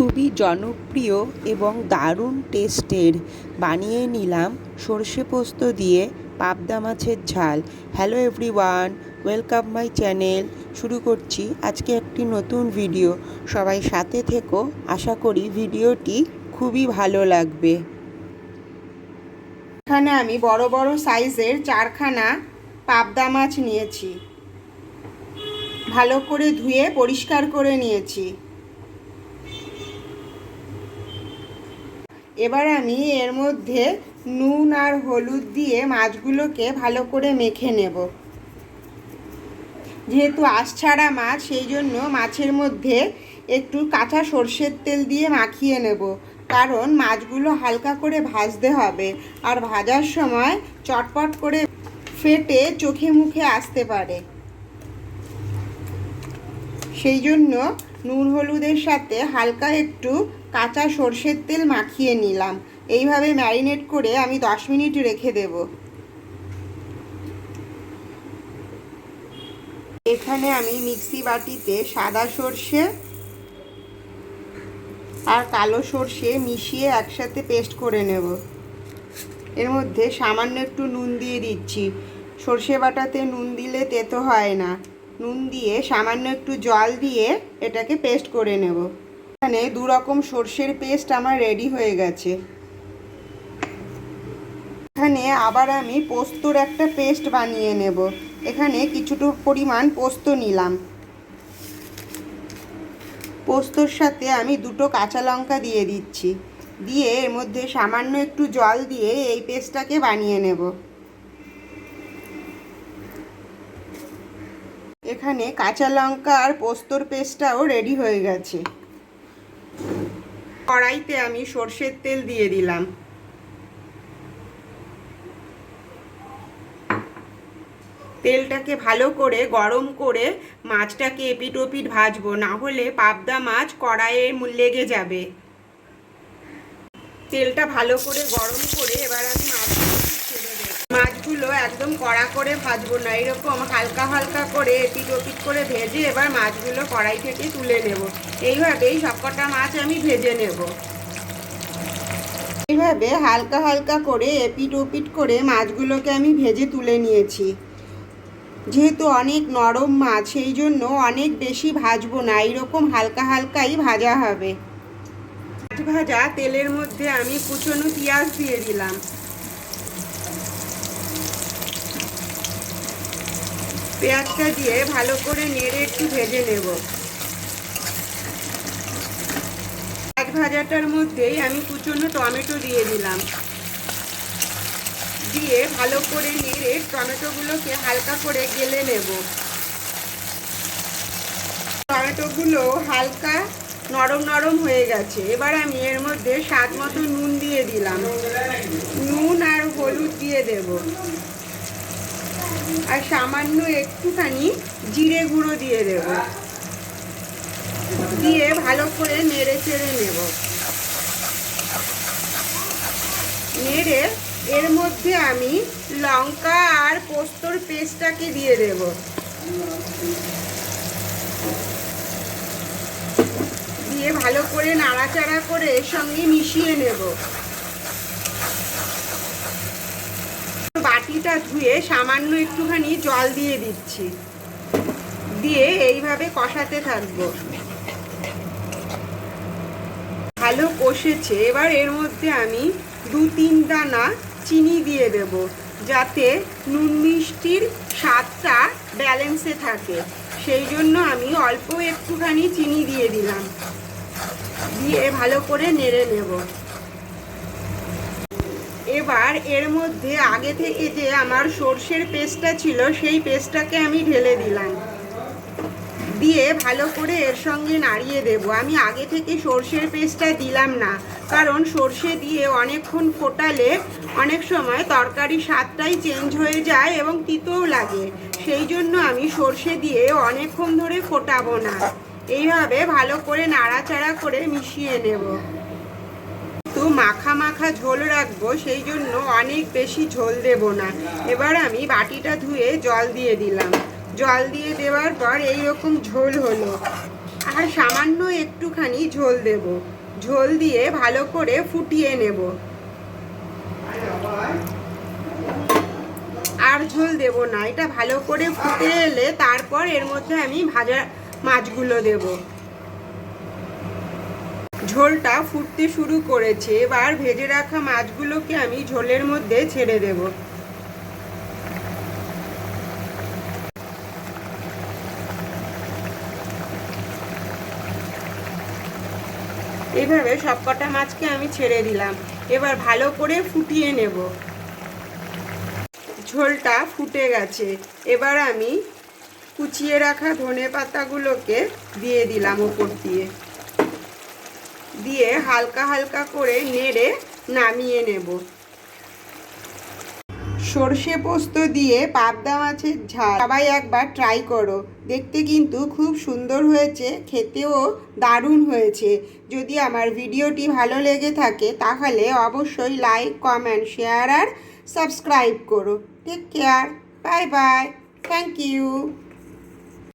খুবই জনপ্রিয় এবং দারুণ টেস্টের। বানিয়ে নিলাম সর্ষে পোস্ত দিয়ে পাবদা মাছের ঝাল। Hello everyone welcome my channel শুরু করছি আজকে একটি নতুন ভিডিও সবাই সাথে থেকো, আশা করি ভিডিওটি খুবই ভালো লাগবে। এখানে আমি বড় বড় সাইজের চারখানা পাবদা মাছ নিয়েছি। ভালো করে ধুয়ে পরিষ্কার করে নিয়েছি। এবার আমি এর মধ্যে নুন আর হলুদ দিয়ে মাছগুলোকে ভালো করে মেখে নেব। যেহেতু আঁশছাড়া মাছ, সেই জন্য মাছের মধ্যে একটু কাঁচা সর্ষের তেল দিয়ে মাখিয়ে নেব। কারণ মাছগুলো হালকা করে ভাজতে হবে আর ভাজার সময় চটপট করে ফেটে চোখে মুখে আসতে পারে। সেই জন্য নুন হলুদের সাথে হালকা একটু কাঁচা সর্ষের তেল মাখিয়ে নিলাম। এইভাবে ম্যারিনেট করে আমি দশ মিনিট রেখে দেব। এখানে আমি মিক্সি বাটিতে সাদা সর্ষে আর কালো সর্ষে মিশিয়ে একসাথে পেস্ট করে নেব। এর মধ্যে সামান্য একটু নুন দিয়ে দিচ্ছি। সর্ষে বাটাতে নুন দিলে তেতো হয় না। নুন দিয়ে সামান্য একটু জল দিয়ে এটাকে পেস্ট করে নেব। এখানে দু রকম সর্ষের পেস্ট আমার রেডি হয়ে গেছে। এখানে আবার আমি পোস্তর একটা পেস্ট বানিয়ে নেব। এখানে কিছুটা পরিমাণ পোস্ত নিলাম। পোস্তর সাথে আমি দুটো কাঁচা লঙ্কা দিয়ে দিচ্ছি। দিয়ে এর মধ্যে সামান্য একটু জল দিয়ে এই পেস্টটাকে বানিয়ে নেব। এখানে কাঁচা লঙ্কা আর পোস্তর পেস্টটাও রেডি হয়ে গেছে। কড়াইতে আমি সর্ষের তেল দিয়ে দিলাম। তেলটাকে ভালো করে গরম করে মাছটাকে এপিট ওপিট ভাজবো, না হলে পাবদা মাছ কড়াইয়ে লেগে যাবে। তেলটা ভালো করে গরম করে এবার আমি দেবো মাছগুলো একদম কড়া করে ভাজবো না। এরকম হালকা হালকা করে এপিট ওপিট করে ভেজে এবার মাছগুলো কড়াই থেকে তুলে নেব। এইভাবেই সবকটা মাছ আমি ভেজে নেব। এইভাবে হালকা হালকা করে এপিট ওপিট করে মাছগুলোকে আমি ভেজে তুলে নিয়েছি। যেহেতু অনেক নরম মাছ, সেই জন্য অনেক বেশি ভাজবো না। এইরকম হালকা হালকাই ভাজা হবে। ভাজা তেলের মধ্যে আমি কুচনো পেঁয়াজ দিয়ে দিলাম। পেঁয়াজটা দিয়ে ভালো করে নেড়ে একটু ভেজে নেব। পেঁয়াজ ভাজাটার মধ্যেই আমি কুচনো টমেটো দিয়ে দিলাম। দিয়ে ভালো করে নেড়ে টমেটোগুলোকে হালকা করে গেলে নেব। টমেটোগুলো হালকা নরম নরম হয়ে গেছে। এবার আমি এর মধ্যে স্বাদ মতো নুন দিয়ে দিলাম। নুন আর হলুদ দিয়ে দেব। আর সামান্য একটুখানি জিরে গুঁড়ো দিয়ে দেব। দিয়ে ভালো করে নেড়ে চেড়ে নেব। নেড়ে এর মধ্যে আমি লঙ্কা আর পোস্তর পেস্টটাকে দিয়ে দেব। দিয়ে ভালো করে নাড়াচাড়া করে এর সঙ্গে মিশিয়ে নেব। বাটিটা ধুয়ে সামান্য একটুখানি জল দিয়ে দিচ্ছি। দিয়ে এইভাবে কষাতে থাকব। ভালো কষেছে। এবার এর মধ্যে আমি দু তিন দানা চিনি দিয়ে দেব, যাতে নুন মিষ্টির স্বাদটা ব্যালেন্সে থাকে। সেই জন্য আমি অল্প একটুখানি চিনি দিয়ে দিলাম। দিয়ে ভালো করে নেড়ে নেব। এবার এর মধ্যে আগে থেকে যে আমার সর্ষের পেস্টটা ছিল, সেই পেস্টটাকে আমি ঢেলে দিলাম। দিয়ে ভালো করে এর সঙ্গে নাড়িয়ে দেব। আমি আগে থেকে সর্ষের পেস্টটা দিলাম না, কারণ সর্ষে দিয়ে অনেকক্ষণ ফোটালে অনেক সময় তরকারি স্বাদটাই চেঞ্জ হয়ে যায় এবং তিতও লাগে। সেই জন্য আমি সর্ষে দিয়ে অনেকক্ষণ ধরে ফোটাবো না। এইভাবে ভালো করে নাড়াচাড়া করে মিশিয়ে নেব। মাখা মাখা ঝোল রাখব, সেই জন্য অনেক বেশি ঝোল দেব না। এবার আমি বাটিটা ধুয়ে জল দিয়ে দিলাম। জল দিয়ে দেওয়ার পর এই রকম ঝোল হলো। আর সামান্য একটুখানি ঝোল দেব। ঝোল দিয়ে ভালো করে ফুটিয়ে নেব। আর ঝোল দেব না, এটা ভালো করে ফুটে এলে তারপর এর মধ্যে আমি ভাজা মাছগুলো দেব। ঝোলটা ফুটতে শুরু করেছে। এবার ভেজে রাখা মাছগুলোকে আমি ঝোলের মধ্যে ছেড়ে দেব। এইভাবে সবকটা মাছকে আমি ছেড়ে দিলাম। এবার ভালো করে ফুটিয়ে নেব। ঝোলটা ফুটে গেছে। এবার আমি কুচিয়ে রাখা ধনে পাতাগুলোকে দিয়ে দিলাম ওপর দিয়ে। দিয়ে হালকা হালকা করে নেড়ে নামিয়ে নেব। সর্ষে পোস্ত দিয়ে পাবদা মাছের ঝাল সবাই একবার ট্রাই করো। দেখতে কিন্তু খুব সুন্দর হয়েছে, খেতেও দারুণ হয়েছে। যদি আমার ভিডিওটি ভালো লেগে থাকে, তাহলে অবশ্যই লাইক কমেন্ট শেয়ার আর সাবস্ক্রাইব করো। Take care bye bye thank you